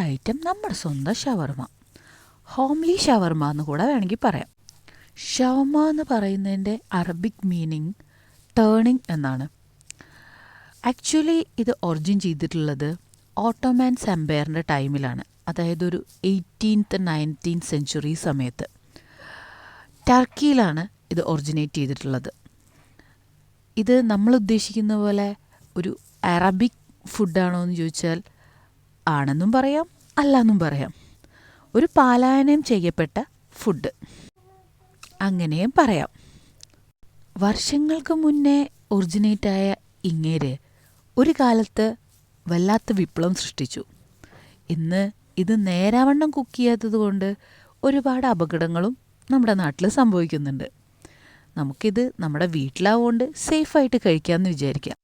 Item നമ്മുടെ സ്വന്തം ഷവർമ. Homely ഷവർമ എന്ന് കൂടെ വേണമെങ്കിൽ പറയാം. ഷവർമ എന്ന് പറയുന്നതിന്റെ അറബിക് മീനിങ് ടേണിംഗ് എന്നാണ്. ആക്ച്വലി ഇത് ഒറിജിൻ ചെയ്തിട്ടുള്ളത് ഓട്ടോമാൻ എംപയറിന്റെ ടൈമിലാണ്. അതായത് ഒരു എയ്റ്റീൻത്ത് നയന്റീൻത് സെഞ്ചുറി സമയത്ത്. ടർക്കിയിലാണ് ഇത് ഒറിജിനേറ്റ് ചെയ്തിട്ടുള്ളത്. ഇത് നമ്മൾ ഉദ്ദേശിക്കുന്ന പോലെ ഒരു അറബിക് ഫുഡാണോ എന്ന് ചോദിച്ചാൽ ആണെന്നും പറയാം അല്ലെന്നും പറയാം. ഒരു പാലായനം ചെയ്യപ്പെട്ട ഫുഡ് അങ്ങനെയും പറയാം. വർഷങ്ങൾക്ക് മുന്നേ ഒറിജിനേറ്റായ ഇങ്ങേര് ഒരു കാലത്ത് വല്ലാത്ത വിപ്ലവം സൃഷ്ടിച്ചു. ഇന്ന് ഇത് നേരാവണ്ണം കുക്ക് ചെയ്യാത്തത് കൊണ്ട് ഒരുപാട് അപകടങ്ങളും നമ്മുടെ നാട്ടിൽ സംഭവിക്കുന്നുണ്ട്. നമുക്കിത് നമ്മുടെ വീട്ടിലാവുകൊണ്ട് സേഫായിട്ട് കഴിക്കാമെന്ന് വിചാരിക്കാം.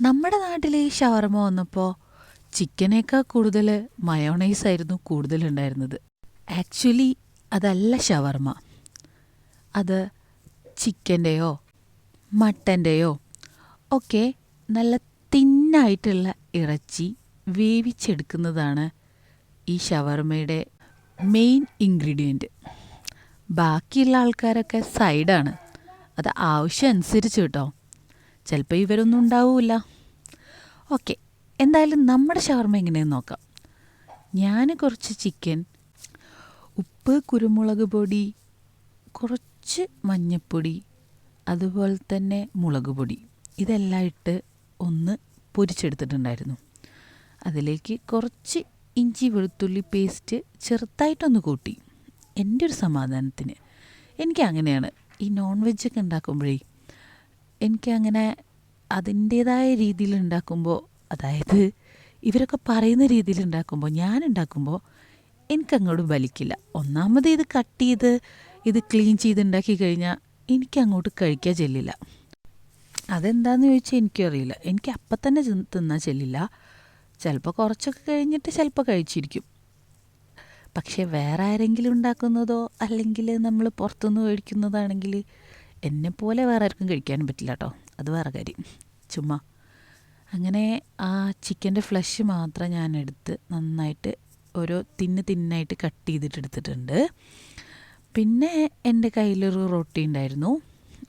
നമ്മുടെ നാട്ടിൽ ഈ ഷവർമ വന്നപ്പോൾ ചിക്കനേക്കാൾ കൂടുതൽ മയോണൈസ് ആയിരുന്നു കൂടുതലുണ്ടായിരുന്നത്. ആക്ച്വലി അതല്ല ഷവർമ. അത് ചിക്കന്റെയോ മട്ടന്റെയോ ഒക്കെ നല്ല തിന്നായിട്ടുള്ള ഇറച്ചി വേവിച്ചെടുക്കുന്നതാണ് ഈ ഷവർമയുടെ മെയിൻ ഇൻഗ്രീഡിയന്റ്. ബാക്കിയുള്ള ആൾക്കാരൊക്കെ സൈഡാണ്. അത് ആവശ്യം അനുസരിച്ച് കേട്ടോ. ചിലപ്പോൾ ഇവരൊന്നും ഉണ്ടാവില്ല ഓക്കെ എന്തായാലും നമ്മുടെ ഷവർമ എങ്ങനെയെന്ന് നോക്കാം. ഞാൻ കുറച്ച് ചിക്കൻ ഉപ്പ് കുരുമുളക് പൊടി കുറച്ച് മഞ്ഞൾപ്പൊടി അതുപോലെ തന്നെ മുളക് പൊടി. ഇതെല്ലാം ഇട്ട് ഒന്ന് പൊരിച്ചെടുത്തിട്ടുണ്ടായിരുന്നു. അതിലേക്ക് കുറച്ച് ഇഞ്ചി വെളുത്തുള്ളി പേസ്റ്റ് ചെറുതായിട്ടൊന്ന് കൂട്ടി. എന്റെ ഒരു സമാധാനത്തിന്. എനിക്ക് അങ്ങനെയാണ്. ഈ നോൺ വെജൊക്കെ ഉണ്ടാക്കുമ്പോഴേ എനിക്കങ്ങനെ അതിന്റേതായ രീതിയിൽ ഉണ്ടാക്കുമ്പോൾ അതായത് ഇവരൊക്കെ പറയുന്ന രീതിയിൽ ഉണ്ടാക്കുമ്പോൾ ഞാൻ ഉണ്ടാക്കുമ്പോൾ എനിക്കങ്ങോട്ട് വലിക്കില്ല. ഒന്നാമത് ഇത് കട്ട് ചെയ്ത് ഇത് ക്ലീൻ ചെയ്ത് ഉണ്ടാക്കി കഴിഞ്ഞാൽ എനിക്കങ്ങോട്ട് കഴിക്കാൻ ചെല്ലില്ല. അതെന്താണെന്ന് ചോദിച്ചാൽ എനിക്കറിയില്ല. എനിക്ക് അപ്പം തന്നെ തിന്ന് തിന്നാൻ ചെല്ലില്ല. ചിലപ്പോൾ കുറച്ചൊക്കെ കഴിഞ്ഞിട്ട് ചിലപ്പോൾ കഴിച്ചിരിക്കും. പക്ഷേ വേറെ ആരെങ്കിലും ഉണ്ടാക്കുന്നതോ അല്ലെങ്കിൽ നമ്മൾ പുറത്തുനിന്ന് മേടിക്കുന്നതാണെങ്കിൽ എന്നെപ്പോലെ വേറെ ആർക്കും കഴിക്കാനും പറ്റില്ല കേട്ടോ. അത് വേറെ കാര്യം. ചുമ്മാ. അങ്ങനെ ആ ചിക്കന്റെ ഫ്ലഷ് മാത്രം ഞാൻ എടുത്ത് നന്നായിട്ട് ഓരോ തിന്ന് തിന്നായിട്ട് കട്ട് ചെയ്തിട്ട് എടുത്തിട്ടുണ്ട്. പിന്നെ എന്റെ കയ്യിലൊരു റൊട്ടി ഉണ്ടായിരുന്നു.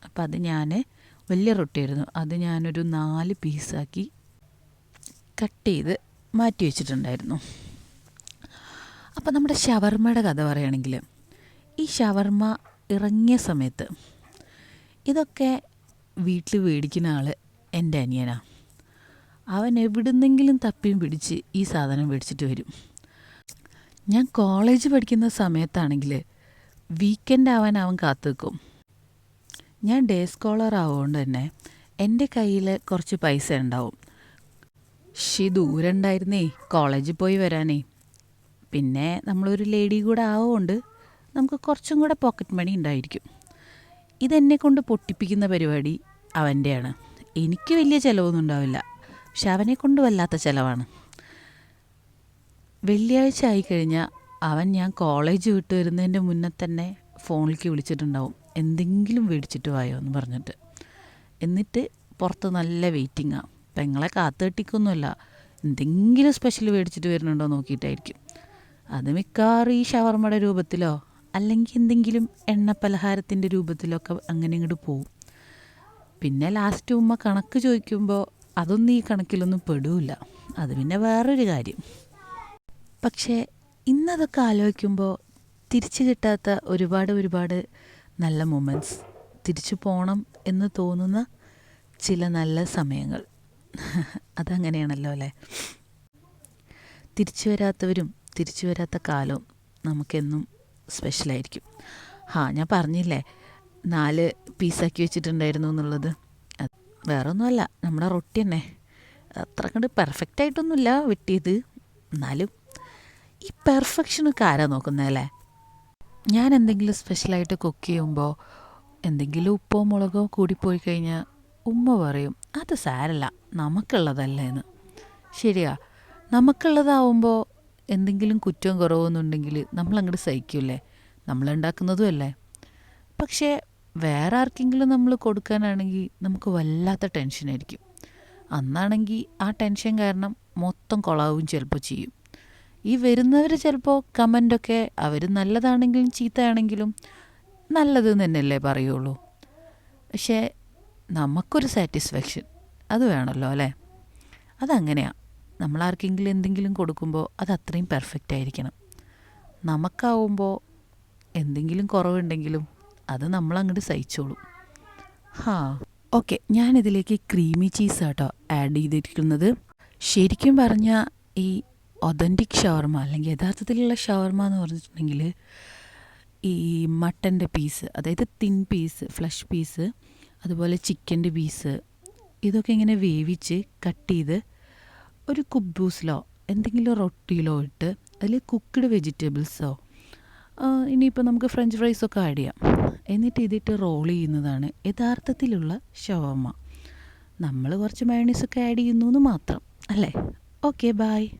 അപ്പം അത് ഞാൻ വലിയ റൊട്ടി ആയിരുന്നു അത് ഞാനൊരു നാല് പീസാക്കി കട്ട് ചെയ്ത് മാറ്റി വെച്ചിട്ടുണ്ടായിരുന്നു. അപ്പോൾ നമ്മുടെ ഷവർമ്മയുടെ കഥ പറയുകയാണെങ്കിൽ ഈ ഷവർമ്മ ഇറങ്ങിയ സമയത്ത് ഇതൊക്കെ വീട്ടിൽ മേടിക്കുന്ന ആൾ എന്റെ അനിയനാണ് അവൻ എവിടുന്നെങ്കിലും തപ്പിയും പിടിച്ച് ഈ സാധനം മേടിച്ചിട്ട് വരും. ഞാൻ കോളേജ് പഠിക്കുന്ന സമയത്താണെങ്കിൽ വീക്കെൻഡ് ആവാൻ അവൻ കാത്തു നിൽക്കും ഞാൻ ഡേ സ്കോളർ ആവുകൊണ്ട് തന്നെ എന്റെ കയ്യിൽ കുറച്ച് പൈസ ഉണ്ടാവും. ഷി ദൂരം ഉണ്ടായിരുന്നേ കോളേജിൽ പോയി വരാനേ. പിന്നെ നമ്മളൊരു ലേഡി കൂടെ ആവുകൊണ്ട് നമുക്ക് കുറച്ചും കൂടെ പോക്കറ്റ് മണി ഉണ്ടായിരിക്കും. ഇതെന്നെ കൊണ്ട് പൊട്ടിപ്പിക്കുന്ന പരിപാടി അവന്റെയാണ്. എനിക്ക് വലിയ ചിലവൊന്നും ഉണ്ടാവില്ല. പക്ഷെ അവനെ കൊണ്ട് വല്ലാത്ത ചിലവാണ്. വെള്ളിയാഴ്ച ആയിക്കഴിഞ്ഞാൽ അവൻ ഞാൻ കോളേജ് വിട്ട് വരുന്നതിന്റെ മുന്നേ തന്നെ ഫോണിലേക്ക് വിളിച്ചിട്ടുണ്ടാവും. എന്തെങ്കിലും മേടിച്ചിട്ട് വായോ എന്ന് പറഞ്ഞിട്ട്. എന്നിട്ട് പുറത്ത് നല്ല വെയിറ്റിങ്ങാണ് പെങ്ങളെ കാത്തു കെട്ടിക്കൊന്നുമല്ല. എന്തെങ്കിലും സ്പെഷ്യൽ മേടിച്ചിട്ട് വരുന്നുണ്ടോ നോക്കിയിട്ടായിരിക്കും. അത് മിക്കവാറും ഈ ഷവർമ്മയുടെ രൂപത്തിലോ അല്ലെങ്കിൽ എന്തെങ്കിലും എണ്ണ പലഹാരത്തിന്റെ രൂപത്തിലോ ഒക്കെ അങ്ങനെ ഇങ്ങോട്ട് പോവും. പിന്നെ ലാസ്റ്റ് ഉമ്മ കണക്ക് ചോദിക്കുമ്പോൾ അതൊന്നും ഈ കണക്കിലൊന്നും പെടില്ല അത് പിന്നെ വേറൊരു കാര്യം. പക്ഷേ ഇന്നതൊക്കെ ആലോചിക്കുമ്പോൾ തിരിച്ചു കിട്ടാത്ത ഒരുപാട് ഒരുപാട് നല്ല മൊമെന്റ്സ് തിരിച്ചു പോകണം എന്ന് തോന്നുന്ന ചില നല്ല സമയങ്ങൾ. അതങ്ങനെയാണല്ലോ അല്ലേ? തിരിച്ചു വരാത്തവരും തിരിച്ചു വരാത്ത കാലവും നമുക്കെന്നും സ്പെഷ്യലായിരിക്കും ഹാ ഞാൻ പറഞ്ഞില്ലേ? നാല് പീസാക്കി വെച്ചിട്ടുണ്ടായിരുന്നു എന്നുള്ളത്. വേറെ ഒന്നുമല്ല നമ്മുടെ റൊട്ടി തന്നെ. അത്ര കണ്ട് പെർഫെക്റ്റ് ആയിട്ടൊന്നുമില്ല വിട്ടിയത്. എന്നാലും ഈ പെർഫെക്ഷനൊക്കെ ആരാ നോക്കുന്നതല്ലേ ഞാൻ എന്തെങ്കിലും സ്പെഷ്യലായിട്ട് കുക്ക് ചെയ്യുമ്പോൾ എന്തെങ്കിലും ഉപ്പോ മുളകോ കൂടിപ്പോയി കഴിഞ്ഞാൽ ഉമ്മ പറയും അത് സാരല്ല നമുക്കുള്ളതല്ല എന്ന് ശരിയാ നമുക്കുള്ളതാവുമ്പോൾ എന്തെങ്കിലും കുറ്റവും കുറവൊന്നുണ്ടെങ്കിൽ നമ്മളങ്ങോട്ട് സഹിക്കില്ലേ? സഹിക്കൂലേ നമ്മളുണ്ടാക്കുന്നതും അല്ലേ? പക്ഷേ വേറെ ആർക്കെങ്കിലും നമ്മൾ കൊടുക്കാനാണെങ്കിൽ നമുക്ക് വല്ലാത്ത ടെൻഷനായിരിക്കും അന്നാണെങ്കിൽ ആ ടെൻഷൻ കാരണം മൊത്തം കൊളാവും ചിലപ്പോൾ ചെയ്യും. ഈ വരുന്നവർ ചിലപ്പോൾ കമന്റൊക്കെ അവർ നല്ലതാണെങ്കിലും ചീത്തയാണെങ്കിലും നല്ലത് തന്നെയല്ലേ പറയുള്ളൂ. പക്ഷേ നമുക്കൊരു സാറ്റിസ്ഫാക്ഷൻ അത് വേണമല്ലോ അല്ലേ? അതങ്ങനെയാണ് നമ്മൾ ആർക്കെങ്കിലും എന്തെങ്കിലും കൊടുക്കുമ്പോൾ അത് അത്രയും പെർഫെക്റ്റ് ആയിരിക്കണം. നമുക്കാവുമ്പോൾ എന്തെങ്കിലും കുറവുണ്ടെങ്കിലും അത് നമ്മൾ അങ്ങോട്ട് സഹിച്ചോളും. ഹാ. ഓക്കെ ഞാനിതിലേക്ക് ക്രീമി ചീസ് കേട്ടോ ആഡ് ചെയ്തിരിക്കുന്നത്. ശരിക്കും പറഞ്ഞാൽ ഈ ഒതന്റിക് ഷവർമ അല്ലെങ്കിൽ യഥാർത്ഥത്തിലുള്ള ഷവർമ എന്ന് പറഞ്ഞിട്ടുണ്ടെങ്കിൽ ഈ മട്ടന്റെ പീസ് അതായത് തിൻ പീസ് ഫ്ലഷ് പീസ് അതുപോലെ ചിക്കന്റെ പീസ് ഇതൊക്കെ ഇങ്ങനെ വേവിച്ച് കട്ട് ചെയ്ത് ഒരു കുബ്ബൂസിലോ എന്തെങ്കിലും റൊട്ടിയിലോ ഇട്ട് അതിൽ കുക്ക്ഡ് വെജിറ്റബിൾസോ ഇനിയിപ്പോൾ നമുക്ക് ഫ്രഞ്ച് ഫ്രൈസൊക്കെ ആഡ് ചെയ്യാം. എന്നിട്ട് ഇതിട്ട് റോൾ ചെയ്യുന്നതാണ് യഥാർത്ഥത്തിലുള്ള ഷവമ്മ നമ്മൾ കുറച്ച് മയണീസൊക്കെ ആഡ് ചെയ്യുന്നു എന്ന് മാത്രം അല്ലേ? Okay bye